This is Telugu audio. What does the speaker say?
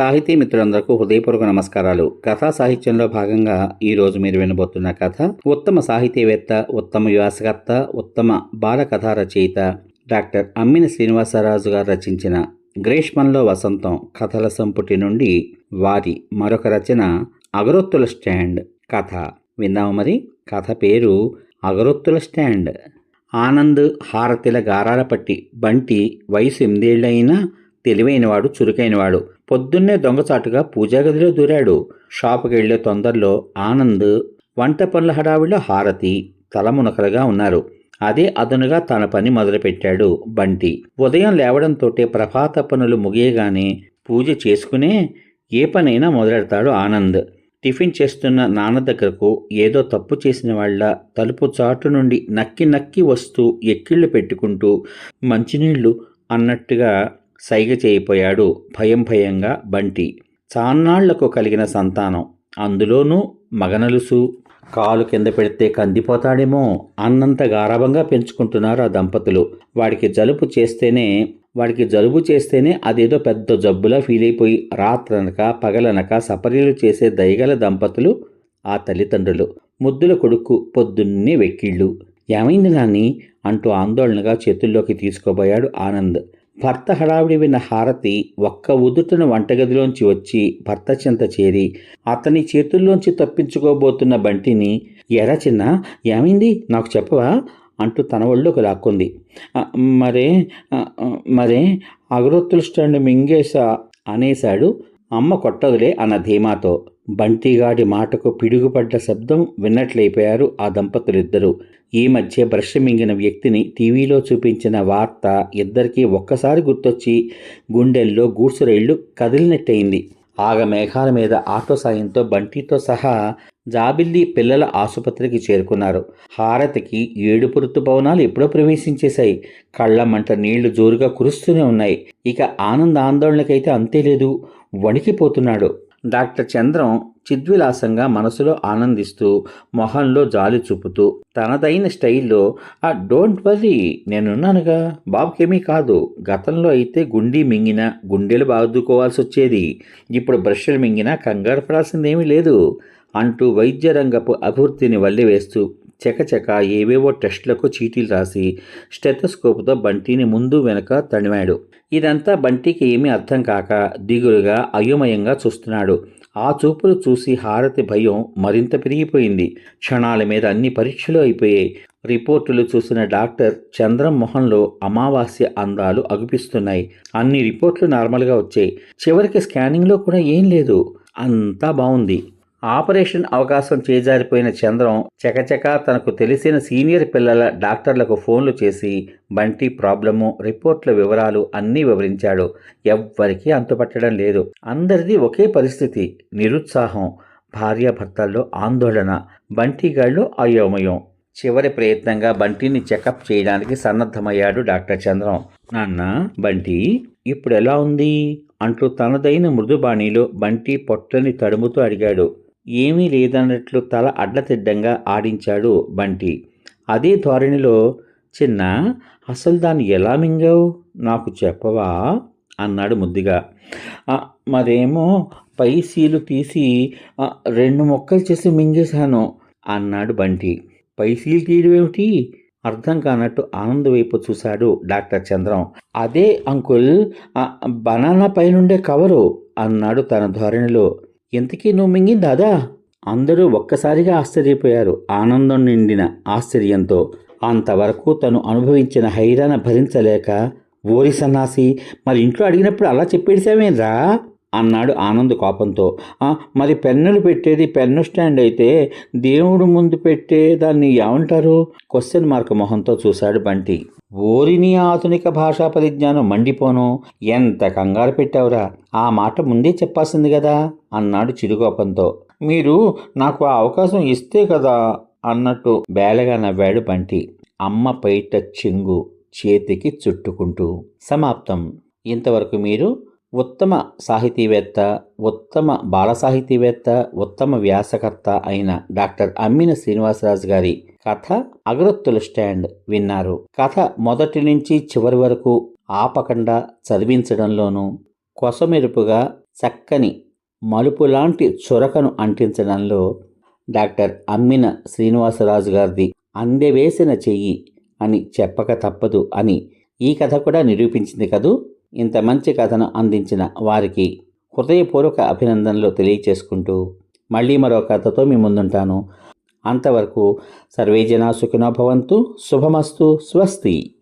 సాహితీ మిత్రులందరకు హృదయపూర్వక నమస్కారాలు. కథా సాహిత్యంలో భాగంగా ఈరోజు మీరు వినబోతున్న కథ ఉత్తమ సాహితీవేత్త ఉత్తమ వ్యాసకర్త ఉత్తమ బాల కథా రచయిత డాక్టర్ అమ్మిన శ్రీనివాసరాజు గారు రచించిన గ్రీష్మంలో వసంతం కథల సంపుటి నుండి వారి మరొక రచన అగరొత్తుల స్టాండ్ కథ. విందాము మరి? కథ పేరు అగరొత్తుల స్టాండ్. ఆనంద్ హారతిల గారాల పట్టి బంటి వయసు ఎనిమిదేళ్ళైనా తెలివైనవాడు చురుకైనవాడు. పొద్దున్నే దొంగచాటుగా పూజాగదిలో దూరాడు. షాపుకి వెళ్ళే తొందరలో ఆనంద్ వంట పనుల హడావిడిలో హారతి తలమునకలుగా ఉన్నారు. అదే అదనుగా తన పని మొదలుపెట్టాడు బంటి. ఉదయం లేవడంతోటే ప్రభాత పనులు ముగియగానే పూజ చేసుకునే ఏ పనైనా మొదలెడతాడు ఆనంద్. టిఫిన్ చేస్తున్న నాన్న దగ్గరకు ఏదో తప్పు చేసిన వాళ్ళ తలుపు చాటు నుండి నక్కి నక్కి వస్తూ ఎక్కిళ్ళు పెట్టుకుంటూ మంచినీళ్ళు అన్నట్టుగా సైగ చేయిపోయాడు భయం భయంగా బంటి. చాన్నాళ్ళకు కలిగిన సంతానం. అందులోనూ మగనలుసు. కాలు కింద పెడితే కందిపోతాడేమో అన్నంత గారాభంగా పెంచుకుంటున్నారు ఆ దంపతులు. వాడికి జలుబు చేస్తేనే వాడికి జలుబు చేస్తేనే అదేదో పెద్ద జబ్బులా ఫీల్ అయిపోయి రాత్రనక పగలనక సపర్యలు చేసే దయగల దంపతులు ఆ తల్లిదండ్రులు. ముద్దుల కొడుకు పొద్దున్నే వెక్కిళ్ళు. ఏమైంది నాని అంటూ ఆందోళనగా చేతుల్లోకి తీసుకోబోయాడు ఆనంద్. భర్త హడావిడి విన్న హారతి ఒక్క ఉదుటన వంటగదిలోంచి వచ్చి భర్త చెంత చేరి అతని చేతుల్లోంచి తప్పించుకోబోతున్న బంటిని ఎరా చిన్న ఏమైంది? నాకు చెప్పవా? అంటూ తన ఒళ్ళోకి లాక్కుంది. మరే మరే అగరొత్తుల స్టాండ్ మింగేశా అనేశాడు అమ్మ కొట్టదులే అన్న ధీమాతో. బంటిగాడి మాటకు పిడుగుపడ్డ శబ్దం విన్నట్లయిపోయారు ఆ దంపతులిద్దరూ. ఈ మధ్య బ్రష్ మింగిన వ్యక్తిని టీవీలో చూపించిన వార్త ఇద్దరికీ ఒక్కసారి గుర్తొచ్చి గుండెల్లో గూడ్సు రైళ్ళు కదిలినట్టయింది. ఆగ మేఘాల మీద ఆటో సాయంతో బంటితో సహా జాబిల్లి పిల్లల ఆసుపత్రికి చేరుకున్నారు. హారతికి ఏడుపు ఋతుపవనాలు ఎప్పుడో ప్రవేశించేశాయి. కళ్ళ మంట నీళ్ళు జోరుగా కురుస్తూనే ఉన్నాయి. ఇక ఆనంద ఆందోళనకైతే అంతే లేదు. వణికిపోతున్నాడు. డాక్టర్ చంద్రం చిద్విలాసంగా మనసులో ఆనందిస్తూ మొహంలో జాలి చూపుతూ తనదైన స్టైల్లో ఆ డోంట్ వరీ నేనున్నానుగా. బాబుకేమీ కాదు. గతంలో అయితే గుండీ మింగిన గుండెలు బాదుకోవాల్సి వచ్చేది ఇప్పుడు బ్రష్లు మింగినా కంగారు పడాల్సిందేమీ లేదు. అంటూ వైద్యరంగపు అభివృద్ధిని వల్లివేస్తూ చకచక ఏవేవో టెస్టులకు చీటీలు రాసి స్టెథోస్కోప్తో బంటిని ముందు వెనక తణివాడు ఇదంతా బంటికి ఏమీ అర్థం కాక దిగులుగా అయోమయంగా చూస్తున్నాడు. ఆ చూపులు చూసి హారతి భయం మరింత పెరిగిపోయింది. క్షణాల మీద అన్ని పరీక్షలు అయిపోయాయి. రిపోర్టులు చూసిన డాక్టర్ చంద్రం మొహంలో అమావాస్య అందాలు అగుపిస్తున్నాయి. అన్ని రిపోర్ట్లు నార్మల్గా వచ్చాయి. చివరికి స్కానింగ్లో కూడా ఏం లేదు. అంతా బాగుంది. ఆపరేషన్ అవకాశం చేజారిపోయిన చంద్రం చకచక తనకు తెలిసిన సీనియర్ పిల్లల డాక్టర్లకు ఫోన్లు చేసి బంటి ప్రాబ్లము రిపోర్ట్ల వివరాలు అన్నీ వివరించాడు. ఎవ్వరికీ అంతుపట్టడం లేదు. అందరిది ఒకే పరిస్థితి నిరుత్సాహం భార్యాభర్తల్లో ఆందోళన బంటిగాళ్ళు అయోమయం. చివరి ప్రయత్నంగా బంటిని చెకప్ చేయడానికి సన్నద్ధమయ్యాడు డాక్టర్ చంద్రం. నాన్న బంటి ఇప్పుడు ఎలా ఉంది? అంటూ తనదైన మృదుబాణిలో బంటి పొట్టని తడుముతూ అడిగాడు. ఏమీ లేదన్నట్లు తల అడ్లతిడ్డంగా ఆడించాడు బంటి. అదే ధోరణిలో చిన్న అసలు దాన్ని ఎలా మింగావు? నాకు చెప్పవా? అన్నాడు ముద్దుగా. మరేమో పై సీలు తీసి రెండు మొక్కలు చేసి మింగేశాను అన్నాడు బంటి. పై సీలు తీయడం ఏమిటి? అర్థం కానట్టు ఆనంద్ వైపు చూశాడు డాక్టర్ చంద్రం. అదే అంకుల్ బనానా పైనుండే కవరు అన్నాడు తన ధోరణిలో. ఇంతకీ నువ్వు మింగిందాదా అందరూ ఒక్కసారిగా ఆశ్చర్యపోయారు. ఆనందం నిండిన ఆశ్చర్యంతో అంతవరకు తను అనుభవించిన హైరాణ భరించలేక ఓరి సన్నాసి మరి ఇంట్లో అడిగినప్పుడు అలా చెప్పేసావేంరా అన్నాడు ఆనంద్ కోపంతో. మరి పెన్నులు పెట్టేది పెన్ను స్టాండ్ అయితే దేవుడు ముందు పెట్టే దాన్ని ఏమంటారు? క్వశ్చన్ మార్క్ మొహంతో చూశాడు బంటి. ఓరిని ఆధునిక భాషా పరిజ్ఞానం మండిపోను. ఎంత కంగారు పెట్టావురా. ఆ మాట ముందే చెప్పాల్సింది కదా అన్నాడు చిరుకోపంతో. మీరు నాకు ఆ అవకాశం ఇస్తే కదా అన్నట్టు బేలగా నవ్వాడు బంటి. అమ్మ పైట చెంగు చేతికి చుట్టుకుంటూ. సమాప్తం. ఇంతవరకు మీరు ఉత్తమ సాహితీవేత్త ఉత్తమ బాల సాహితీవేత్త ఉత్తమ వ్యాసకర్త అయిన డాక్టర్ అమ్మిన శ్రీనివాసరాజు గారి కథ అగరొత్తుల స్టాండ్ విన్నారు. కథ మొదటి నుంచి చివరి వరకు ఆపకుండా చదివించడంలోనూ కొసమెరుపుగా చక్కని మలుపు లాంటి చొరకను అంటించడంలో డాక్టర్ అమ్మిన శ్రీనివాసరాజు గారిది అందెవేసిన చెయ్యి అని చెప్పక తప్పదు అని ఈ కథ కూడా నిరూపించింది కదూ? ఇంత మంచి కథను అందించిన వారికి హృదయపూర్వక అభినందనలు తెలియచేసుకుంటూ మళ్ళీ మరో కథతో మీ ముందుంటాను. అంతవరకు సర్వేజన సుఖినోభవంతు భవంతు. శుభమస్తు. స్వస్తి.